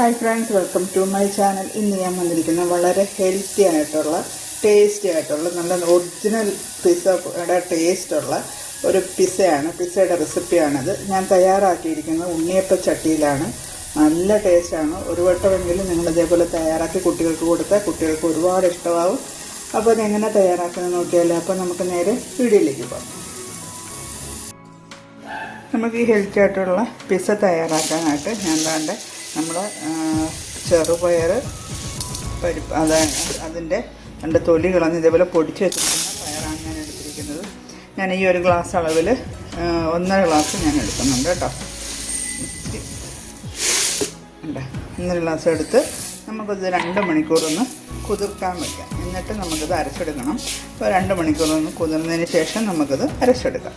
Hi friends welcome to my channel ഇന്ന് ഞാൻ വന്നിരിക്കുന്നത് വളരെ ഹെൽത്തി ആയിട്ടുള്ള ടേസ്റ്റി ആയിട്ടുള്ള നല്ല ഒറിജിനൽ പിസ്സയുടെ ടേസ്റ്റുള്ള ഒരു പിസ്സയാണ് പിസ്സയുടെ റെസിപ്പിയാണിത് ഞാൻ തയ്യാറാക്കിയിരിക്കുന്നത് ഉണ്ണിയപ്പ ചട്ടിയിലാണ്. നല്ല ടേസ്റ്റാണ് ഒരു വട്ടമെങ്കിലും നിങ്ങൾ ഇതേപോലെ തയ്യാറാക്കി കുട്ടികൾക്ക് കൊടുത്താൽ കുട്ടികൾക്ക് ഒരുപാട് ഇഷ്ടമാവും. അപ്പോൾ അതെങ്ങനെ തയ്യാറാക്കുന്നത് നോക്കിയാലോ. അപ്പോൾ നമുക്ക് നേരെ വീഡിയോയിലേക്ക് പോകാം. നമുക്ക് ഈ ഹെൽത്തി ആയിട്ടുള്ള പിസ്സ തയ്യാറാക്കാനായിട്ട് ഞാൻ വേണ്ട നമ്മുടെ ചെറുപയർ പരിപ്പ് അത് അതിന്റെ രണ്ട് തൊലി കളഞ്ഞ് ഇതേപോലെ പൊടിച്ച് വെച്ചിരിക്കുന്ന പയറാണ് ഞാൻ എടുത്തിരിക്കുന്നത്. ഞാൻ ഈ ഒരു ഗ്ലാസ് അളവിൽ ഒന്നര ഗ്ലാസ് ഞാൻ എടുക്കുന്നുണ്ട് കേട്ടോ. ഉണ്ട് ഒന്നര ഗ്ലാസ് എടുത്ത് നമുക്കിത് രണ്ട് മണിക്കൂറൊന്ന് കുതിർക്കാൻ വയ്ക്കാം എന്നിട്ട് നമുക്കിത് അരച്ചെടുക്കണം. അപ്പോൾ രണ്ട് മണിക്കൂറൊന്ന് കുതിർന്നതിന് ശേഷം നമുക്കിത് അരച്ചെടുക്കാം.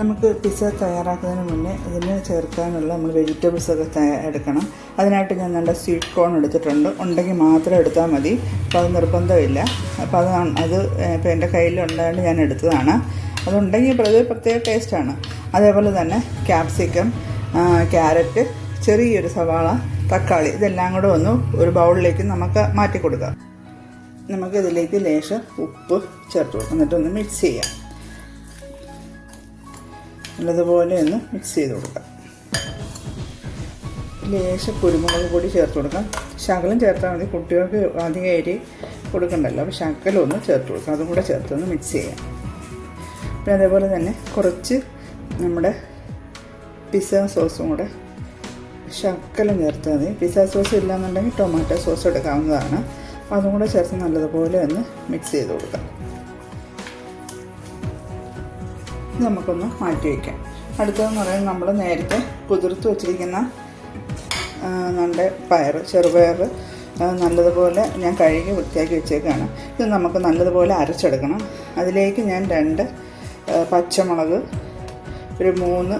നമുക്ക് പിസ്സ തയ്യാറാക്കുന്നതിന് മുന്നേ ഇതിന് ചേർക്കാനുള്ള നമ്മൾ വെജിറ്റബിൾസ് ഒക്കെ എടുക്കണം. അതിനായിട്ട് ഞാൻ നല്ല സ്വീറ്റ് കോൺ എടുത്തിട്ടുണ്ട്. ഉണ്ടെങ്കിൽ മാത്രം എടുത്താൽ മതി. അപ്പോൾ അത് നിർബന്ധമില്ല. അപ്പോൾ അത് അത് ഇപ്പോൾ എന്റെ കയ്യിലുണ്ടായതുകൊണ്ട് ഞാൻ എടുത്തതാണ്. അതുണ്ടെങ്കിൽ അത് പ്രത്യേക ടേസ്റ്റാണ് അതേപോലെ തന്നെ ക്യാപ്സിക്കം ക്യാരറ്റ് ചെറിയൊരു സവാള തക്കാളി ഇതെല്ലാം കൂടെ ഒന്ന് ഒരു ബൗളിലേക്ക് നമുക്ക് മാറ്റി കൊടുക്കാം നമുക്കിതിലേക്ക് ലേശം ഉപ്പ് ചേർത്ത് കൊടുക്കാം. എന്നിട്ടൊന്ന് മിക്സ് ചെയ്യാം. നല്ലതുപോലെ ഒന്ന് മിക്സ് ചെയ്ത് കൊടുക്കാം. ലേശം കുരുമുളക് പൊടി ചേർത്ത് കൊടുക്കാം. ശകലം ചേർത്താൽ മതി. കുട്ടികൾക്ക് അധികം എരി കൊടുക്കണ്ടല്ലോ. അപ്പോൾ ശകലം ഒന്ന് ചേർത്ത് കൊടുക്കാം. അതും കൂടെ ചേർത്തൊന്ന് മിക്സ് ചെയ്യാം. പിന്നെ അതേപോലെ തന്നെ കുറച്ച് നമ്മുടെ പിസ്സ സോസും കൂടെ ശക്കലം ചേർത്താൽ മതി. പിസ്സ സോസ് ഇല്ലാന്നുണ്ടെങ്കിൽ ടൊമാറ്റോ സോസ് എടുക്കാവുന്നതാണ്. അതും കൂടെ ചേർത്ത് നല്ലതുപോലെ ഒന്ന് മിക്സ് ചെയ്ത് കൊടുക്കാം. നമുക്കൊന്ന് മാറ്റി വയ്ക്കാം അടുത്തതെന്ന് പറയുന്നത് നമ്മൾ നേരത്തെ കുതിർത്ത് വെച്ചിരിക്കുന്ന നമ്മുടെ പയർ ചെറുപയർ നല്ലതുപോലെ ഞാൻ കഴുകി വൃത്തിയാക്കി വെച്ചേക്കാണ്. ഇത് നമുക്ക് നല്ലതുപോലെ അരച്ചെടുക്കണം. അതിലേക്ക് ഞാൻ രണ്ട് പച്ചമുളക് ഒരു മൂന്ന്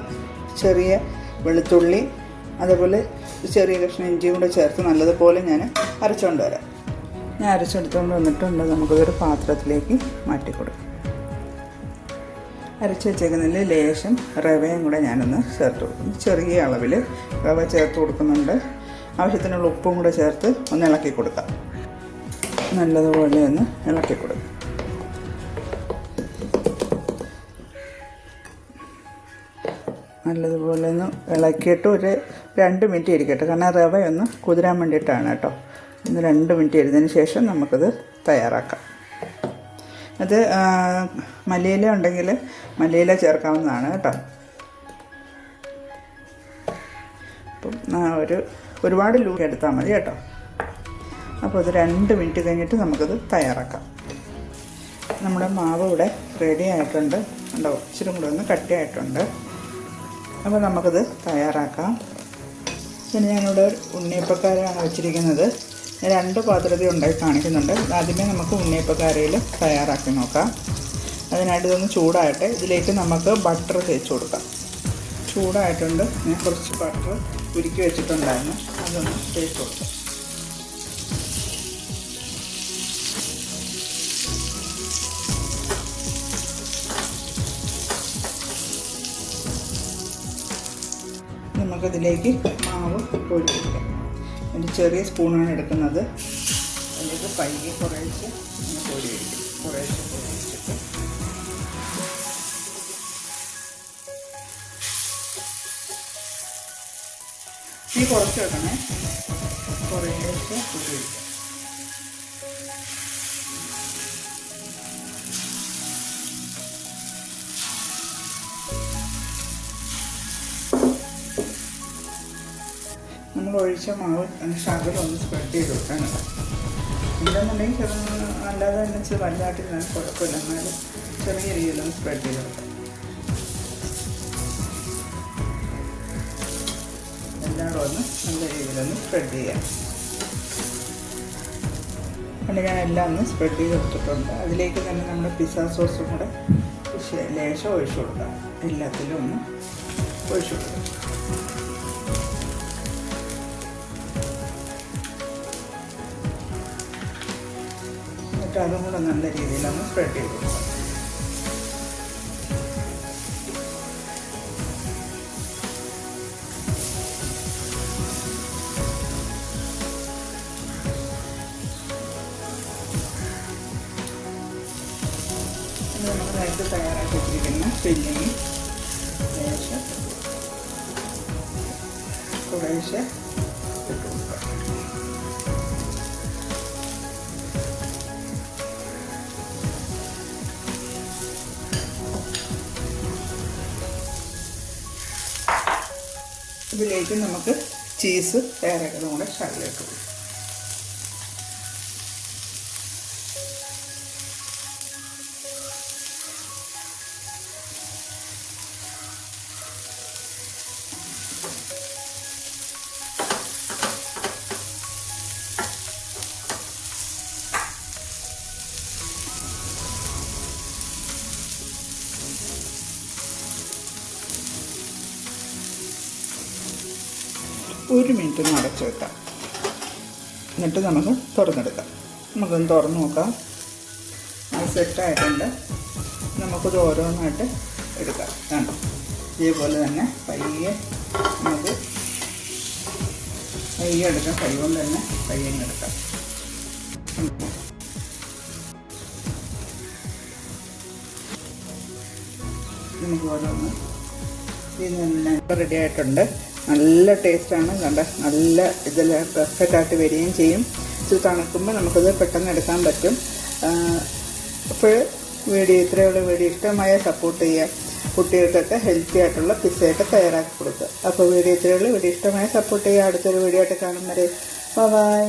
ചെറിയ വെളുത്തുള്ളി അതേപോലെ ചെറിയ കഷ്ണം ഇഞ്ചിയും കൂടെ ചേർത്ത് നല്ലതുപോലെ ഞാൻ അരച്ചുകൊണ്ട് വരാം. ഞാൻ അരച്ചെടുത്തുകൊണ്ട് വന്നിട്ടുണ്ട്. നമുക്കിതൊരു പാത്രത്തിലേക്ക് മാറ്റി കൊടുക്കാം അരച്ച് വെച്ചേക്കുന്നതിൽ ലേശം റവയും കൂടെ ഞാനൊന്ന് ചേർത്ത്. കൊടുക്കും ചെറിയ അളവിൽ റവ ചേർത്ത് കൊടുക്കുന്നുണ്ട്. ആവശ്യത്തിനുള്ള ഉപ്പും കൂടെ ചേർത്ത് ഒന്ന് ഇളക്കി കൊടുക്കാം. നല്ലതുപോലെ ഒന്ന് ഇളക്കി കൊടുക്കാം. നല്ലതുപോലെ ഒന്ന് ഇളക്കിയിട്ട് ഒരു രണ്ട് മിനിറ്റ് ഇരിക്കട്ടെ. കാരണം റവ ഒന്ന് കുതിരാൻ വേണ്ടിയിട്ടാണ് കേട്ടോ. ഒന്ന് രണ്ട് മിനിറ്റ് ഇരുന്നതിന് ശേഷം നമുക്കത് തയ്യാറാക്കാം. അത് മല്ലിയില ഉണ്ടെങ്കിൽ മല്ലിയില ചേർക്കാവുന്നതാണ് കേട്ടോ. അപ്പം ഒരു ഒരുപാട് ലൂക്ക് എടുത്താൽ മതി കേട്ടോ. അപ്പോൾ അത് രണ്ട് മിനിറ്റ് കഴിഞ്ഞിട്ട് നമുക്കത് തയ്യാറാക്കാം. നമ്മുടെ മാവ് ഇവിടെ റെഡി ആയിട്ടുണ്ട്. ഉണ്ടോ ഇച്ചിരി കൂടെ ഒന്ന് കട്ടിയായിട്ടുണ്ട്. അപ്പോൾ നമുക്കത് തയ്യാറാക്കാം. പിന്നെ ഞാനിവിടെ ഉണ്ണിയപ്പക്കാരാണ് വെച്ചിരിക്കുന്നത്. രണ്ട് പാത്രത്തിൽ ഉണ്ടാക്കി കാണിക്കുന്നുണ്ട്. ആദ്യമേ നമുക്ക് ഉണ്ണിയപ്പ ഉണ്ണിയപ്പക്കാരയിൽ തയ്യാറാക്കി നോക്കാം. അതിനായിട്ട് ഇതൊന്ന് ചൂടായിട്ട് ഇതിലേക്ക് നമുക്ക് ബട്ടർ തേച്ച് കൊടുക്കാം. ചൂടായിട്ടുണ്ട്. ഞാൻ കുറച്ച് ബട്ടർ ഉരുക്കി വെച്ചിട്ടുണ്ടായിരുന്നു. അതൊന്ന് തേച്ച് കൊടുക്കാം. നമുക്കതിലേക്ക് മാവ് ഒഴിക്കാം ഒരു ചെറിയ സ്പൂണാണ് എടുക്കുന്നത്. അതിലേക്ക് പയ്യെ കുറേശ്ശെ പൊടി ഒഴിക്കും കുറേശ്ശെ പൊടി ഒഴിച്ചിട്ട് ഈ കുറച്ച് വെക്കണേ. കുറേശ്ശെ പൊടി ഒഴിക്കാം ഒഴിച്ച മാവ് ശകലം ഒന്ന് സ്പ്രെഡ് ചെയ്ത് കൊടുക്കണം ഇല്ലെന്നുണ്ടെങ്കിൽ ചെറു അല്ലാതെ തന്നെ ഇച്ചിരി വലുതായിട്ട് ഞാൻ കുഴപ്പമില്ല. എന്നാലും ചെറിയ രീതിയിലൊന്ന് സ്പ്രെഡ് ചെയ്ത് കൊടുക്കാം. എല്ലാവരും ഒന്ന് നല്ല രീതിയിലൊന്ന് സ്പ്രെഡ് ചെയ്യാം. അതുകൊണ്ട് ഞാൻ എല്ലാം ഒന്ന് സ്പ്രെഡ് ചെയ്ത് കൊടുത്തിട്ടുണ്ട്. അതിലേക്ക് തന്നെ നമ്മൾ പിസ്സ സോസും കൂടെ ലേശം ഒഴിച്ചു കൊടുക്കാം. എല്ലാത്തിലും ഒന്ന് ഒഴിച്ചു കൊടുക്കാം. അതും കൂടെ നല്ല രീതിയിൽ നമ്മൾ സ്പ്രെഡ് ചെയ്ത് കൊടുക്കാം. നമുക്ക് നേരത്തെ തയ്യാറാക്കി വെച്ചിരിക്കുന്ന ഫില്ലിങ് കുറേശ്ശെ ഇതിലേക്ക് നമുക്ക് ചീസ് തയ്യാറാക്കുന്നത് കൂടെ ഷാളിലേക്ക് കൊടുക്കും ഒരു മിനിറ്റ് ഒന്ന് അടച്ചു വെക്കാം. എന്നിട്ട് നമുക്ക് തുറന്നെടുക്കാം. നമുക്കൊന്ന് തുറന്ന് നോക്കാം. അത് സെറ്റായിട്ടുണ്ട് നമുക്കത് ഓരോന്നായിട്ട് എടുക്കാം. കണ്ടോ? ഇതേപോലെ തന്നെ പയ്യെ നമുക്ക് പയ്യെ എടുക്കാം. കൈ കൊണ്ട് തന്നെ പയ്യെ എടുക്കാം. നമുക്ക് ഓരോന്ന് ഇതെല്ലാം റെഡി ആയിട്ടുണ്ട്. നല്ല ടേസ്റ്റാണ്. കണ്ട നല്ല ഇതിൽ പെർഫെക്റ്റ് ആയിട്ട് വരികയും ചെയ്യും. ഇത് തണുക്കുമ്പോൾ നമുക്കത് പെട്ടെന്ന് എടുക്കാൻ പറ്റും. അപ്പോൾ വീഡിയോ ഇത്രയുള്ള വീഡിയോ ഇഷ്ടമായ സപ്പോർട്ട് ചെയ്യുക. കുട്ടികൾക്കൊക്കെ ഹെൽത്തി ആയിട്ടുള്ള പിസ്സയൊക്കെ തയ്യാറാക്കി കൊടുക്കുക. അപ്പോൾ വീഡിയോ ഇത്രയുള്ള വീഡിയോ ഇഷ്ടമായ സപ്പോർട്ട് ചെയ്യുക. അടുത്തൊരു വീഡിയോ ആയിട്ട് കാണും വരെ. ബൈ